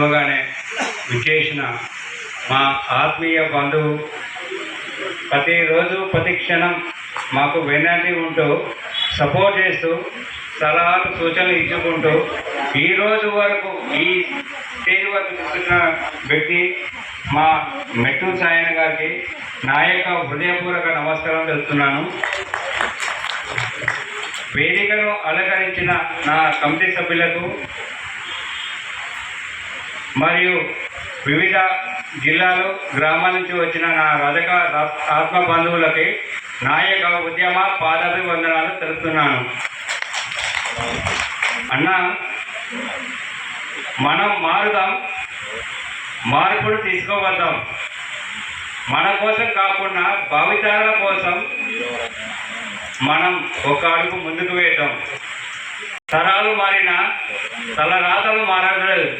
పిలవగానే విచ్చేసిన మా ఆత్మీయ బంధువు. ప్రతిరోజు ప్రతి క్షణం మాకు వెన్నంటి ఉంటూ సపోర్ట్ చేస్తూ సలహాలు సూచనలు ఇచ్చుకుంటూ ఈ రోజు వరకు ఈ స్టేజ్ వరకు తీసుకున్న వ్యక్తి మా మెట్టు సాయన గారికి నా యొక్క హృదయపూర్వక నమస్కారం తెలుస్తున్నాను వేదికను అలంకరించిన నా కమిటీ సభ్యులకు మరియు వివిధ జిల్లాలు గ్రామాల నుంచి వచ్చిన నా రజక ఆత్మ బంధువులకి నా యొక్క ఉద్యమ పాదాభివందనాలు తెలుపుతున్నాను. అన్న మనం మారుదాం మార్పులు తీసుకోవద్దాం. మన కోసం కాకుండా భావితరాల కోసం మనం ఒక అడుగు ముందుకు వేద్దాం. తరాలు మారిన తలరాతలు మారలేదు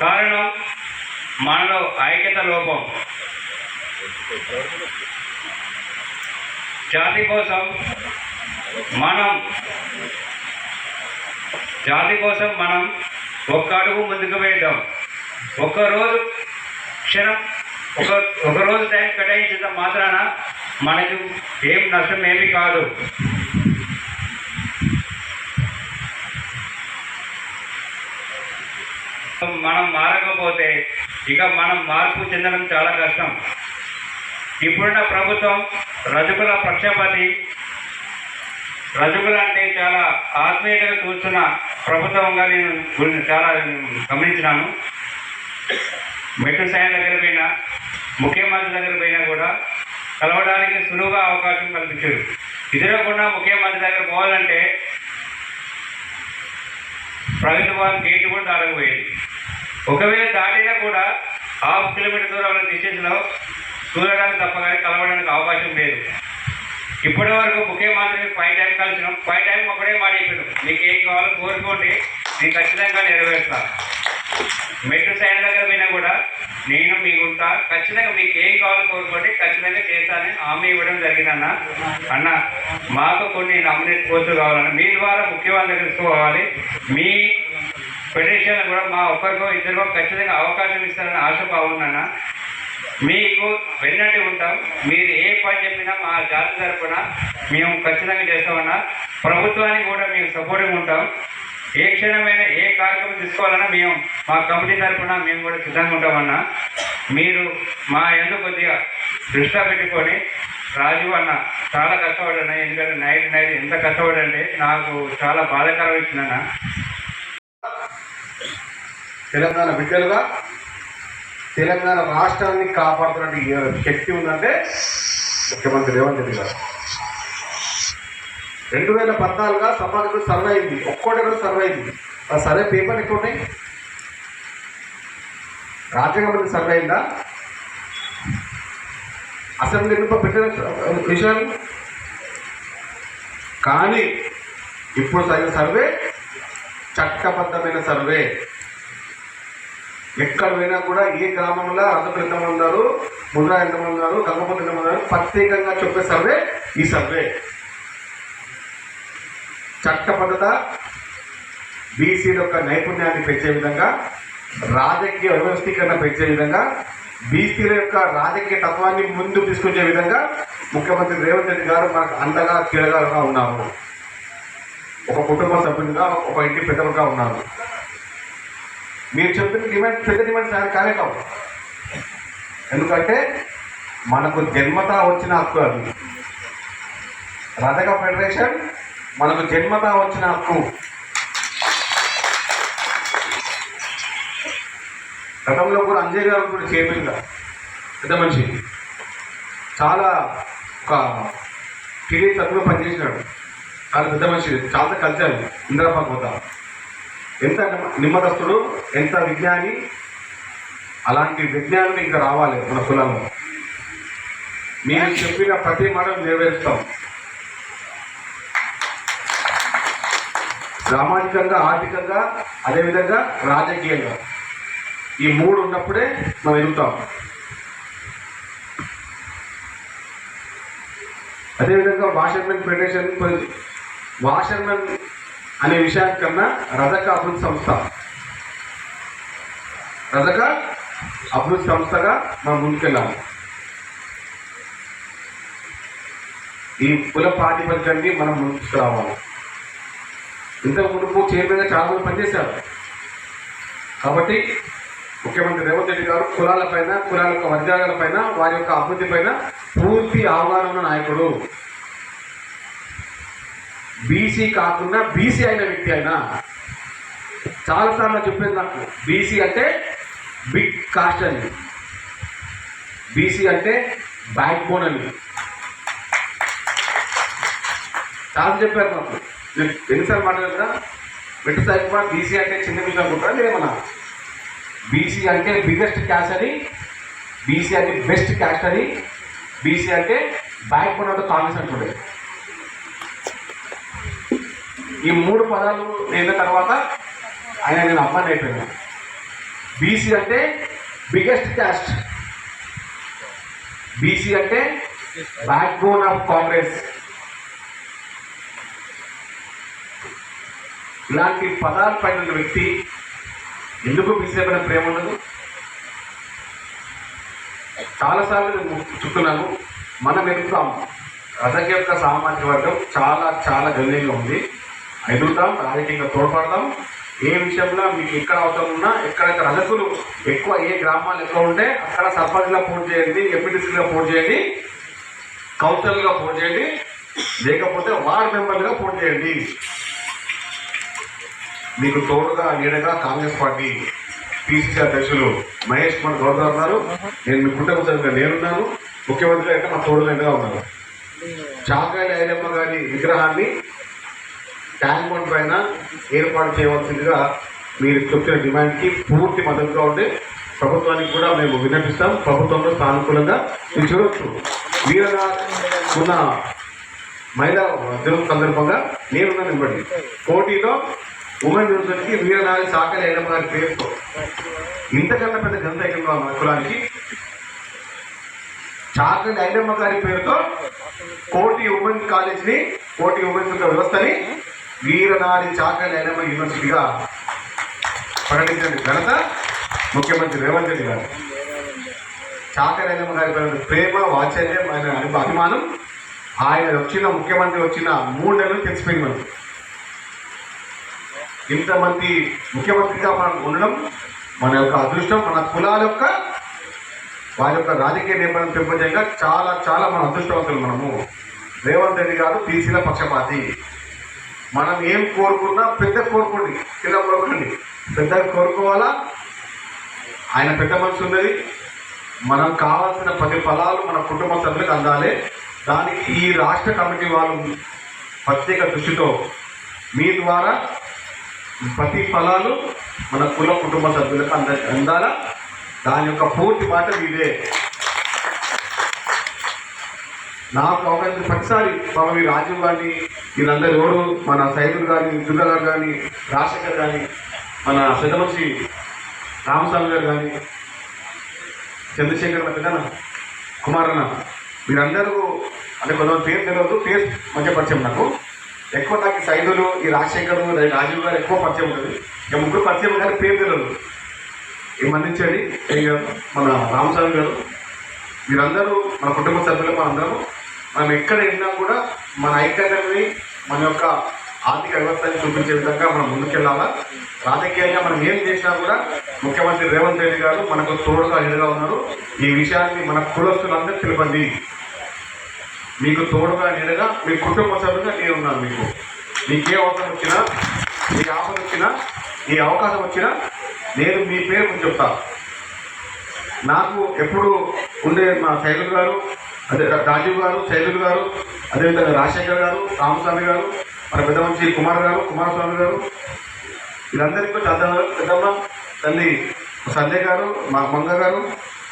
కారణం మనలో ఐక్యత లోపం. జాతి కోసం మనం జాతి కోసం మనం ఒక్క అడుగు ముందుకు వేద్దాం. ఒక్కరోజు క్షణం ఒక ఒక రోజు టైం కేటాయించిన మాత్రాన మనకు ఏం నష్టం ఏమీ కాదు. మనం మారకపోతే ఇక మనం మార్పు చెందడం చాలా కష్టం. ఇప్పుడున్న ప్రభుత్వం రజకుల పక్షపాతి రజకులు అంటే చాలా ఆత్మీయతగా చూస్తున్న ప్రభుత్వంగా నేను గురి- చాలా గమనించినాను. మెట్టు సాయం దగ్గర పోయినా ముఖ్యమంత్రి దగ్గర పోయినా కూడా కలవడానికి సులువుగా అవకాశం కల్పించారు. కూడా ముఖ్యమంత్రి దగ్గర పోవాలంటే ప్రభుత్వం గేట్ కూడా దాటకపోయేది. ఒకవేళ దాటినా కూడా హాఫ్ కిలోమీటర్ దూరంలో డిస్టెన్స్లో చూడడానికి తప్ప కానీ కలవడానికి అవకాశం లేదు. ఇప్పటి వరకు మాత్రమే ఫైవ్ టైం కలిసినాం. ఫైవ్ టైం ఒకటే మాట చెప్పాడు మీకు ఏం కావాలో కోరుకోండి. నేను ఖచ్చితంగా నెరవేరుస్తాను. మెట్టు సైన్ దగ్గర పోయినా కూడా నేను మీకుంటా. ఖచ్చితంగా మీకు ఏం కావాలో కోరుకోండి. ఖచ్చితంగా చేస్తానని హామీ ఇవ్వడం జరిగిందన్న అన్న. మాకు కొన్ని నామినేట్ పోస్టులు కావాలన్న. మీ ద్వారా ముఖ్యమంత్రి తెలుసుకోవాలి మీ ఫెడరేషన్ కూడా మా ఒక్కరికో ఇద్దరికో ఖచ్చితంగా అవకాశం ఇస్తారని ఆశ బాగుందన్న మీకు వెన్నటి ఉంటాం. మీరు ఏ పని చెప్పినా మా జాతి తరపున మేము ఖచ్చితంగా చేస్తామన్నా. ప్రభుత్వానికి కూడా మేము సపోర్టింగ్ ఉంటాం. ఏ క్షణమైన ఏ కార్యక్రమం తీసుకోవాలన్నా మేము మా కమిటీ తరఫున మేము కూడా సిద్ధంగా ఉంటామన్నా. మీరు మా ఎందుకు కొద్దిగా దృష్టిలో పెట్టుకొని రాజు అన్న చాలా కష్టపడ్డాను ఎందుకంటే నైట్ నైట్ ఎంత కష్టపడంటే నాకు చాలా బాధాకరం ఇచ్చిందన్న. తెలంగాణ బిడ్డలుగా తెలంగాణ రాష్ట్రాన్ని కాపాడుతున్న శక్తి ఉందంటే ముఖ్యమంత్రి రేవంత్ రెడ్డి గారు. రెండు వేల పద్నాలుగుగా సమాజంలో సర్వే అయింది. ఒక్కోటి కూడా సర్వే అయింది. ఆ సర్వే పేపర్ ఎక్కడ ఉన్నాయి? రాజ్యాంగ మంత్రి సర్వే అయిందా? అసెంబ్లీ ఎన్నిక పెట్టిన విషయాలు కానీ ఇప్పుడు సరైన సర్వే చట్టబద్ధమైన సర్వే. ఎక్కడ పోయినా కూడా ఏ గ్రామంలో అందరూ ఎంతమంది ఉన్నారు ముద్రా ఎంతమంది ఉన్నారు గంగపతి ఎంతమంది ఉన్నారు ప్రత్యేకంగా చెప్పే సర్వే ఈ సర్వే. చట్టబద్ధత బీసీల యొక్క నైపుణ్యాన్ని పెంచే విధంగా రాజకీయ వ్యవస్థీకరణ పెంచే విధంగా బీసీల యొక్క రాజకీయ తత్వాన్ని ముందు తీసుకొచ్చే విధంగా ముఖ్యమంత్రి రేవంత్ రెడ్డి గారు మనకు అండగా కీలకగా ఉన్నారు. ఒక కుటుంబ సభ్యునిగా ఒక ఇంటి పెద్దలుగా ఉన్నారు. మీరు చెప్తున్న డిమాండ్ పెద్ద డిమాండ్ సార్ కానే కావు ఎందుకంటే మనకు జన్మత వచ్చిన హక్కు అది. రజక ఫెడరేషన్ మనకు జన్మత వచ్చిన హక్కు. గతంలో కూడా అంజయ్ గారు కూడా చైర్మన్గా పెద్ద మనిషి. చాలా ఒక టీడీ తక్కువ పనిచేసినాడు. చాలా పెద్ద మనిషి. చాలా కలిశారు ఇంద్రపాల్ పోతా ఎంత నిమ్మదస్తుడు ఎంత విజ్ఞాని అలాంటి విజ్ఞానం ఇంకా రావాలి మన కులంలో మీరు చెప్పిన ప్రతి మాట నెరవేరుస్తాం. సామాజికంగా ఆర్థికంగా అదేవిధంగా రాజకీయంగా. ఈ మూడు ఉన్నప్పుడే మనం ఎదుగుతాం. అదేవిధంగా వాషర్మెన్ ఫెడరేషన్ వాషర్మెన్ అనే విషయానికన్నా రజక అభివృద్ధి సంస్థ. రజక అభివృద్ధి సంస్థగా మనం ముందుకెళ్ళాము ఈ కుల ప్రాతిపదికన్ని మనం ముందుకు రావాలి ఇంతకు ముందు చైర్మన్గా చాలా మంది పనిచేశారు. కాబట్టి ముఖ్యమంత్రి రేవంత్ రెడ్డి గారు కులాలపైన కులాల యొక్క వర్గాలపైన వారి యొక్క అభివృద్ధి పైన పూర్తి అవగాహన ఉన్న నాయకుడు. బీసీ కాకుండా బీసీ అయిన వ్యక్తి అయినా. చాలాసార్లు చెప్పేది నాకు బీసీ అంటే బిగ్ కాస్ట్ అని బీసీ అంటే బ్యాక్ బోన్ అని. చాలా చెప్పారు నాకు. నేను ఎన్నిసార్లు మాట్లాడుతున్నా? వెంట సాయి బీసీ అంటే చిన్న విషయం అనుకుంటారా? లేదన్నా బీసీ అంటే బిగ్గెస్ట్ క్యాస్ట్ అని బీసీ అంటే బెస్ట్ క్యాస్ట్ అని బీసీ అంటే బ్యాక్ బోన్ ఆఫ్ కాంగ్రెస్ అంటుండే ఈ మూడు పదాలు నేన తర్వాత ఆయన నేను అమ్మాయి అయిపోయినా. బీసీ అంటే బిగ్గెస్ట్ క్యాస్ట్ బీసీ అంటే బ్యాక్ బోన్ ఆఫ్ కాంగ్రెస్ ఇలాంటి పదాలు పైన వ్యక్తి ఎందుకు బీసీ ప్రేమ ఉండదు చాలాసార్లు చెప్తున్నాను మనం ఎదుగుతాం రజక యొక్క సామాజిక వర్గం చాలా చాలా గణనీయంగా ఉంది. ఎదుగుతాం రాజకీయంగా తోడ్పడతాం. ఏ విషయంలో మీకు ఎక్కడ అవసరం ఉన్నా ఎక్కడైతే రజకులు ఎక్కువ ఏ గ్రామాలు ఎక్కువ ఉంటే అక్కడ సర్పంచ్గా పోటీ చేయండి ఎంపీటీసీగా పోటీ చేయండి కౌన్సిలర్గా పోటీ చేయండి లేకపోతే వార్డ్ మెంబర్గా పోటీ చేయండి. మీకు తోడుగా ఈడగా కాంగ్రెస్ పార్టీ పిసిసి అధ్యక్షులు మహేష్ కుమార్ గౌడ్ గారు. ఉన్నారు నేను మీ కుటుంబ సభ్యులుగా నేనున్నాను. ముఖ్యమంత్రి అయితే మా తోడుగా ఉన్నారు. చాకాయల ఐలమ్మ గారి విగ్రహాన్ని ట్యాంక్ బండ్ పైన ఏర్పాటు చేయవలసిందిగా మీరు చెప్పిన డిమాండ్కి పూర్తి మద్దతుగా ఉండే ప్రభుత్వానికి కూడా మేము విన్నపిస్తాం. ప్రభుత్వంలో సానుకూలంగా మీరు చూడవచ్చు వీరగా ఉన్న మహిళా దినం సందర్భంగా నేనున్నాను ఇవ్వండి పోటీలో ఉమెన్ యూనివర్సిటీకి వీరనారి సాకలి ఐలమ్మ గారి పేరుతో. ఇంతకన్నా పెద్ద గ్రంథ ఎక్కడ మన కులానికి? చాకలి ఐలమ్మ గారి పేరుతో కోటి ఉమెన్స్ కాలేజ్ని కోటి ఉమెన్స్ వ్యవస్థని వీరనారి చాకలి ఐలమ్మ యూనివర్సిటీగా ప్రకటించిన ఘనత ముఖ్యమంత్రి రేవంత్ రెడ్డి గారు. చాకలి ఐలమ్మ గారి పైన ప్రేమ వాత్సల్యం ఆయన అభిమానం. ఆయన వచ్చిన ముఖ్యమంత్రి వచ్చిన మూడు నెలలు తెచ్చిపోయింది మనకి. ఇంతమంది ముఖ్యమంత్రిగా మనం ఉండడం మన యొక్క అదృష్టం మన కులాల యొక్క వారి యొక్క రాజకీయ నిర్మాణం పెంపొందంగా చాలా చాలా మన అదృష్టవంతులు మనము. రేవంత్ రెడ్డి గారు తీసిన పక్షపాతి. మనం ఏం కోరుకున్నా పెద్ద కోరుకోండి చిన్న కోరుకోండి. పెద్ద కోరుకోవాలా? ఆయన పెద్ద మనసు ఉన్నది. మనం కావాల్సిన పది ఫలాలు మన కుటుంబ సభ్యులకు అందాలి. దానికి ఈ రాష్ట్ర కమిటీ వాళ్ళు ప్రత్యేక దృష్టితో మీ ద్వారా ప్రతి ఫలాలు మన కుల కుటుంబ సభ్యులకు అందరికి అందాల. దాని యొక్క పూర్తి మాట మీదే. నాకు అవకాశం ప్రతిసారి పాప మీ రాజీవ్ గారిని వీళ్ళందరూ ఎవరు? మన సైదులు కానీ దుర్గా గారు కానీ రాజశేఖర్ కానీ మన పెద్దమనిషి రామస్వామి గారు కానీ చంద్రశేఖర్ పెద్దన కుమారన్న మీరందరూ అంటే కొంతమంది పేరు తెలియదు పేరు మంచిగా పరిచయం నాకు. ఎక్కువ నాకు ఈ సైదులు ఈ రాజశేఖరు రాజీవ్ గారు ఎక్కువ పరిచయం ఉంటుంది. ఇక ముగ్గురు పరిచయం కానీ పేరు తెలియదు ఈ మన్నించండి మన రామస్వామి గారు. మీరందరూ మన కుటుంబ సభ్యులు మనందరూ మనం ఎక్కడ వెళ్ళినా కూడా మన ఐక్యతని మన యొక్క ఆర్థిక వ్యవస్థని చూపించే విధంగా మనం ముందుకెళ్ళాలా? రాజకీయంగా మనం ఏం చేసినా కూడా ముఖ్యమంత్రి రేవంత్ రెడ్డి గారు మనకు తోడుగా ఎదురుగా ఉన్నారు. ఈ విషయాన్ని మన కులస్తులందరూ తెలిపండి. మీకు తోడుగా నీడగా మీ కుటుంబ సభ్యులుగా నేను ఉన్నాను మీకు. మీకు ఏ అవసరం వచ్చినా మీకు ఆపద వచ్చినా ఈ అవకాశం వచ్చినా నేను మీ పేరు కొంచెం చెప్తాను నాకు ఎప్పుడు ఉండే మా శైలు గారు అదే రాజీవ్ గారు శైలులు గారు అదేవిధంగా రాజశేఖర్ గారు రామస్వామి గారు మన పెద్ద మంచి కుమార్ గారు కుమారస్వామి గారు వీళ్ళందరికీ చాలా పెద్దమ్మ తల్లి సంజయ్ గారు మా మంగ గారు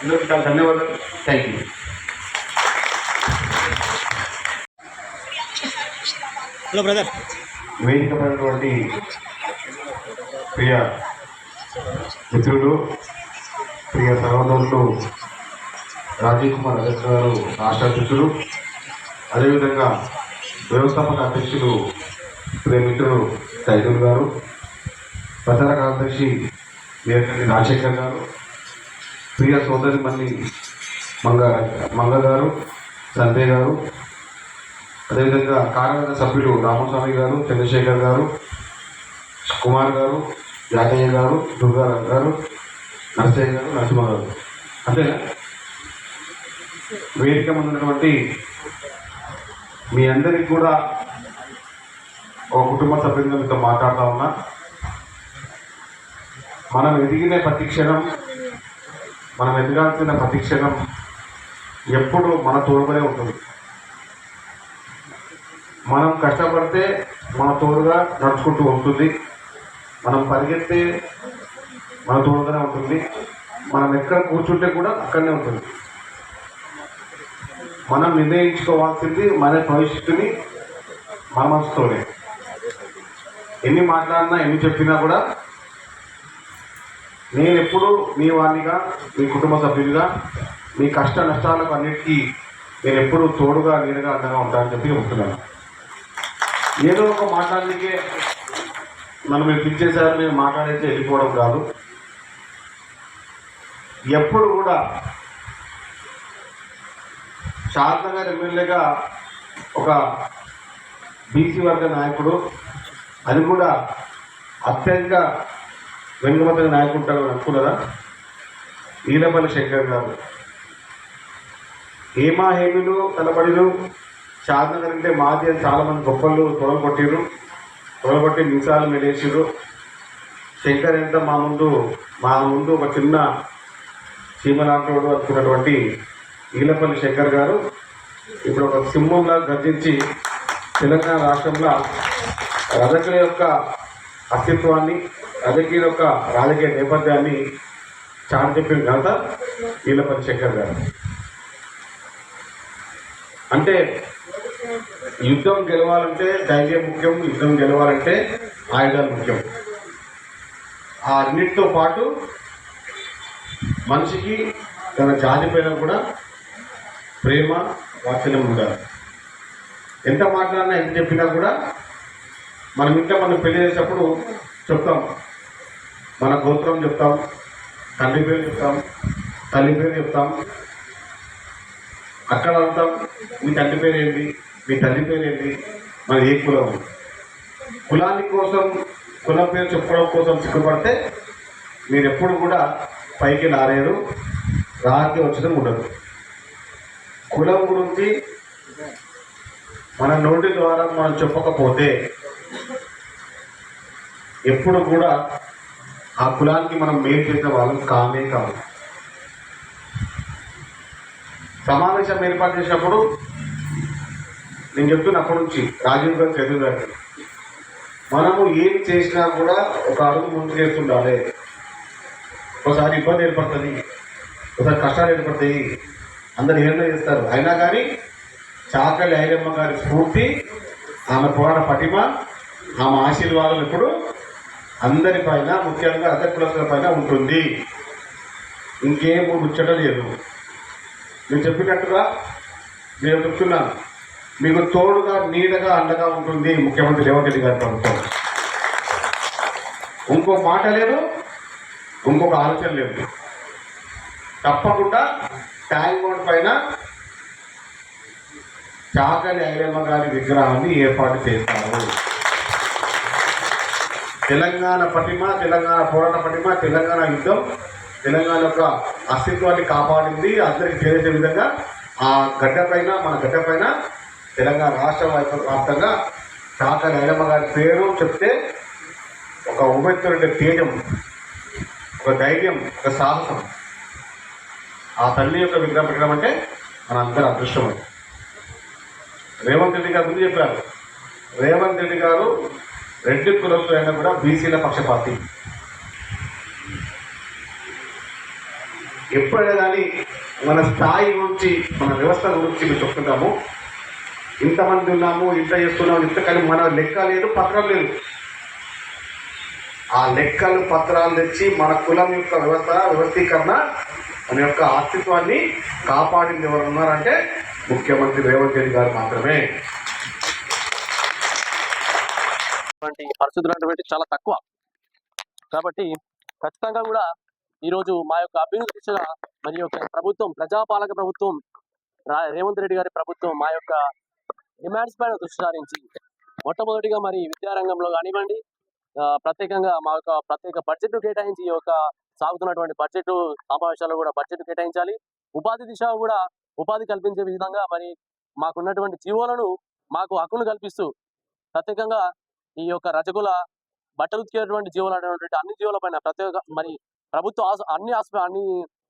అందరికీ చాలా ధన్యవాదాలు. థ్యాంక్ యూ హలో బ్రదర్ వేదికమైనటువంటి ప్రియ మిత్రులు ప్రియ సహోదరులు రాజీవ్ కుమార్ అధ్యక్ష గారు రాష్ట్ర అధ్యక్షులు అదేవిధంగా వ్యవస్థాపక అధ్యక్షులు ప్రియ మిత్రులు సైదుల్ గారు ప్రచార కార్యదర్శి మేరకటి రాజశేఖర్ గారు ప్రియ సోదరి మల్లి మంగ మంగ గారు సంజయ్ గారు అదేవిధంగా కార్యవర్గ సభ్యులు రామస్వామి గారు చంద్రశేఖర్ గారు కుమార్ గారు యాదయ్య గారు దుర్గారావు గారు నరసయ్య గారు నరసింహ గారు. అంతేనా? వేదిక ముందున్నటువంటి మీ అందరికీ కూడా ఒక కుటుంబ సభ్యులుగా మీతో మాట్లాడుతూ ఉన్నా. మనం ఎదిగిన ప్రతి క్షణం మనం ఎదగాల్సిన ప్రతి క్షణం ఎప్పుడు మన తోడుగానే ఉంటుంది. మనం కష్టపడితే మన తోడుగా నడుచుకుంటూ ఉంటుంది. మనం పరిగెత్తే మన తోడుగానే ఉంటుంది. మనం ఎక్కడ కూర్చుంటే కూడా అక్కడనే ఉంటుంది. మనం నిర్ణయించుకోవాల్సింది మన భవిష్యత్తుని మన మనసుతోనే. ఎన్ని మాట్లాడినా ఎన్ని చెప్పినా కూడా నేను ఎప్పుడు మీ వారినిగా మీ కుటుంబ సభ్యునిగా మీ కష్ట నష్టాలకు అన్నిటికీ నేను ఎప్పుడు తోడుగా నీడగా అండగా ఉంటానని చెప్పి చెప్తున్నాను. ఏదో ఒక మాట్లాడడానికే మనం మీరు పిలిచేసారు నేను మాట్లాడైతే వెళ్ళిపోవడం కాదు. ఎప్పుడు కూడా శారద గారు ఎమ్మెల్యేగా ఒక బీసీ వర్గ నాయకుడు అది కూడా అత్యధిక వెనుకబడిన నాయకుడు ఉంటాడు అనుకున్నారా? ఈలపల్లి శంకర్ గారు. హేమా హేమిలు తలబడిలు శారదనగర్ అంటే మాది అని చాలామంది గొప్పలు తొడలు తొలగొట్టి తొడలు కొట్టి మెలేసిర్రు శంకర్ ఎంత మా ముందు మా ముందు ఒక చిన్న చీమలాంటోడు అనుకున్నటువంటి ఈలపల్లి శంకర్ గారు ఇప్పుడు ఒక సింహంలా గర్జించి తెలంగాణ రాష్ట్రంలో రజకుల యొక్క అస్తిత్వాన్ని రజకీయుల యొక్క రాజకీయ నేపథ్యాన్ని చాటి చెప్పిన ఘనత ఈలపల్లి శంకర్ గారు. అంటే యుద్ధం గెలవాలంటే ధైర్యం ముఖ్యం యుద్ధం గెలవాలంటే ఆయుధాలు ముఖ్యం. ఆ అన్నిటితో పాటు మనిషికి తన జాతి పైన కూడా ప్రేమ వాత్సల్యం ఉండాలి. ఎంత మాట్లాడినా ఎంత చెప్పినా కూడా మనం ఇంట్లో మనం పెళ్ళి చేసేటప్పుడు చెప్తాం. మన గోత్రం చెప్తాం తండ్రి పేరు చెప్తాం తల్లి పేరు చెప్తాం. అక్కడ అంటాం మీ తండ్రి పేరు ఏంటి మీ తల్లి పేరు ఏంటి? మన ఏ కులం? కులాన్ని కోసం కులం పేరు చెప్పుకోవడం కోసం సిగ్గుపడితే మీరు ఎప్పుడు కూడా పైకి రాలేరు రాకి వచ్చడం ఉండదు కులం గురించి మన నోటి ద్వారా మనం చెప్పకపోతే ఎప్పుడు కూడా ఆ కులానికి మనం మేలు చేసిన వాళ్ళం కామే కాదు. సమావేశం ఏర్పాటు చేసినప్పుడు నేను చెప్తున్నప్పటి నుంచి. రాజీవ్ గారు చదువు గారికి మనము ఏం చేసినా కూడా ఒక అడుగు ముందు చేస్తుండాలి ఒకసారి ఇబ్బంది ఏర్పడుతుంది. ఒకసారి కష్టాలు ఏర్పడతాయి. అందరు ఏమైనా చేస్తారు. అయినా కానీ చాకలి ఐలమ్మ గారి స్ఫూర్తి ఆమె పోరాట పటిమ ఆమె ఆశీర్వాదం ఇప్పుడు అందరిపైన ముఖ్యంగా అధ్యక్షుల పైన ఉంటుంది. ఇంకేం ముచ్చట లేదు. నేను చెప్పినట్టుగా నేను చెప్తున్నాను. మీకు తోడుగా నీడగా అండగా ఉంటుంది ముఖ్యమంత్రి రేవంత్ రెడ్డి గారి ప్రభుత్వం. ఇంకో మాట లేదు ఇంకొక ఆలోచన లేదు. తప్పకుండా ట్యాంక్ బోర్డ్ పైన చాకలి ఐరమ్మ గారి విగ్రహాన్ని ఏర్పాటు చేస్తారు. తెలంగాణ పటిమ తెలంగాణ పోరాట పటిమ తెలంగాణ యుద్ధం తెలంగాణ యొక్క అస్తిత్వాన్ని కాపాడింది అందరికి తెలిసే విధంగా ఆ గడ్డ పైన మన గడ్డ పైన తెలంగాణ రాష్ట్ర వ్యాప్త- వ్యాప్తంగా చాకలి ఐరమ్మ గారి పేరు చెప్తే ఒక ఉమెత్తుడి తేజం ఒక ధైర్యం ఒక సాహసం. ఆ తల్లి యొక్క విగ్రహం పెట్టడం అంటే మన అందరి అదృష్టం అది. రేవంత్ రెడ్డి గారు ముందు చెప్పారు. రేవంత్ రెడ్డి గారు రెడ్డి కులస్తులు అయినా కూడా బీసీల పక్షపాతి. ఎప్పుడైనా కానీ మన స్థాయి గురించి మన వ్యవస్థ గురించి మేము చెప్తుంటాము. ఇంతమంది ఉన్నాము ఇంత చేస్తున్నాము ఇంత కానీ మన లెక్క లేదు పత్రం లేదు ఆ లెక్కలు పత్రాలు తెచ్చి మన కులం యొక్క వ్యవస్థ వ్యవస్థీకరణ మన యొక్క అస్తిత్వాన్ని కాపాడింది ఎవరు ఉన్నారంటే ముఖ్యమంత్రి రేవంత్ రెడ్డి గారు మాత్రమే. పరిస్థితులు అనేటువంటి చాలా తక్కువ. కాబట్టి ఖచ్చితంగా కూడా ఈరోజు మా యొక్క అభివృద్ధి దిశగా మరి యొక్క ప్రభుత్వం ప్రజాపాలక ప్రభుత్వం రేవంత్ రెడ్డి గారి ప్రభుత్వం మా యొక్క డిమాండ్స్ పైన దృష్టి సారించి మొట్టమొదటిగా మరి విద్యారంగంలో కానివ్వండి ప్రత్యేకంగా మా యొక్క ప్రత్యేక బడ్జెట్ కేటాయించి ఈ యొక్క సాగుతున్నటువంటి బడ్జెట్ సమావేశాల్లో కూడా బడ్జెట్ కేటాయించాలి. ఉపాధి దిశ కూడా ఉపాధి కల్పించే విధంగా మరి మాకున్నటువంటి జీవోలను మాకు హక్కును కల్పిస్తూ ప్రత్యేకంగా ఈ యొక్క రజకుల బట్టలు ఉతికేటువంటి జీవులు అనేటువంటి అన్ని జీవుల పైన ప్రత్యేక మరి ప్రభుత్వ అన్ని అన్ని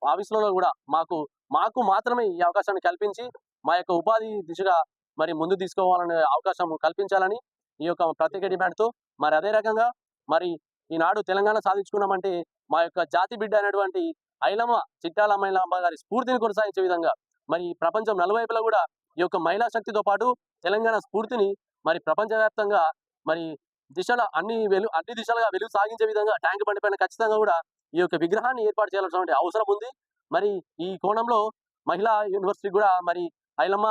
ఆఫీసులలో కూడా మాకు మాకు మాత్రమే ఈ అవకాశాన్ని కల్పించి మా యొక్క ఉపాధి దిశగా మరి ముందు తీసుకోవాలనే అవకాశం కల్పించాలని ఈ యొక్క ప్రత్యేక డిమాండ్తో మరి అదే రకంగా మరి ఈనాడు తెలంగాణ సాధించుకున్నామంటే మా యొక్క జాతి బిడ్డ అనేటువంటి ఐలమ్మ చిట్టాల మైలమ్మ గారి స్ఫూర్తిని కొనసాగించే విధంగా మరి ప్రపంచం నలువైపులా కూడా ఈ యొక్క మహిళా శక్తితో పాటు తెలంగాణ స్ఫూర్తిని మరి ప్రపంచవ్యాప్తంగా మరి దిశల అన్ని వెలు అన్ని దిశలుగా వెలుగు సాగించే విధంగా ట్యాంక్ బండి పైన ఖచ్చితంగా కూడా ఈ యొక్క విగ్రహాన్ని ఏర్పాటు చేయాల్సినటువంటి అవసరం ఉంది. మరి ఈ కోణంలో మహిళా యూనివర్సిటీ కూడా మరి ఐలమ్మ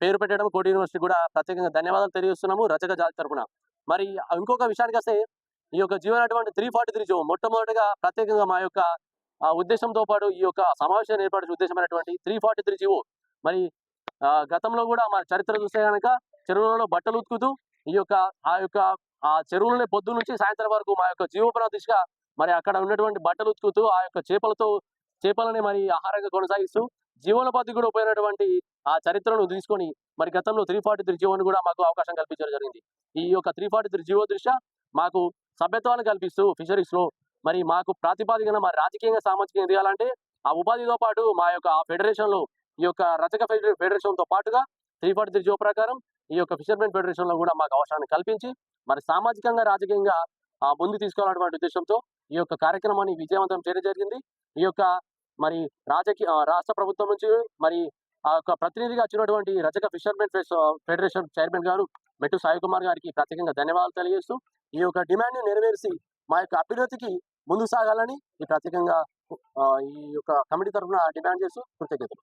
పేరు పెట్టడం కోటి యూనివర్సిటీ కూడా ప్రత్యేకంగా ధన్యవాదాలు తెలియజేస్తున్నాము రచక జాతి తరపున. మరి ఇంకొక విషయానికి వస్తే ఈ యొక్క జీవనటువంటి త్రీ ఫార్టీ త్రీ జో మొట్టమొదటిగా ప్రత్యేకంగా మా యొక్క ఉద్దేశంతో పాటు ఈ యొక్క సమావేశాన్ని ఏర్పాటు ఉద్దేశమైనటువంటి త్రీ ఫార్టీ త్రీ జీవో మరి ఆ, గతంలో కూడా మన చరిత్ర చూస్తే కనుక చెరువులలో బట్టలు ఉతుకుతూ ఈ యొక్క ఆ యొక్క ఆ చెరువులనే పొద్దు నుంచి సాయంత్రం వరకు మా యొక్క జీవోపన దిశగా మరి అక్కడ ఉన్నటువంటి బట్టలు ఉతుకుతూ ఆ యొక్క చేపలతో చేపలని మరి ఆహారంగా కొనసాగిస్తూ జీవనోపాధి కూడా ఉపయోగమైనటువంటి ఆ చరిత్రను తీసుకొని మరి గతంలో త్రీ ఫార్టీ త్రీ జీవోని కూడా మాకు అవకాశం కల్పించడం జరిగింది. ఈ యొక్క త్రీ ఫార్టీ త్రీ జీవో దృష్ట్యా మాకు సభ్యత్వాన్ని కల్పిస్తూ ఫిషరీస్లో మరి మాకు ప్రాతిపాదికన మరి రాజకీయంగా సామాజికంగా ఎదగాలంటే ఆ ఉపాధితో పాటు మా యొక్క ఆ ఫెడరేషన్లో ఈ యొక్క రచక ఫెడరే- ఫెడరేషన్తో పాటుగా త్రీ ఫార్టీ త్రీ జీవో ప్రకారం ఈ యొక్క ఫిషర్మెన్ ఫెడరేషన్లో కూడా మాకు అవసరాన్ని కల్పించి మరి సామాజికంగా రాజకీయంగా ఆ ముందు తీసుకోవాలన్నటువంటి ఉద్దేశంతో ఈ యొక్క కార్యక్రమాన్ని విజయవంతం చేయడం జరిగింది. ఈ యొక్క మరి రాజకీయ రాష్ట్ర ప్రభుత్వం నుంచి మరి ఆ యొక్క ప్రతినిధిగా వచ్చినటువంటి రజక ఫిషర్మెన్ ఫెడరేషన్ చైర్మన్ గారు మెట్టు సాయి కుమార్ గారికి ప్రత్యేకంగా ధన్యవాదాలు తెలియజేస్తూ ఈ యొక్క డిమాండ్ నెరవేర్చి మా యొక్క అభ్యున్నతికి ముందు సాగాలని ఈ ప్రత్యేకంగా ఈ యొక్క కమిటీ తరఫున డిమాండ్ చేస్తూ కృతజ్ఞతలు.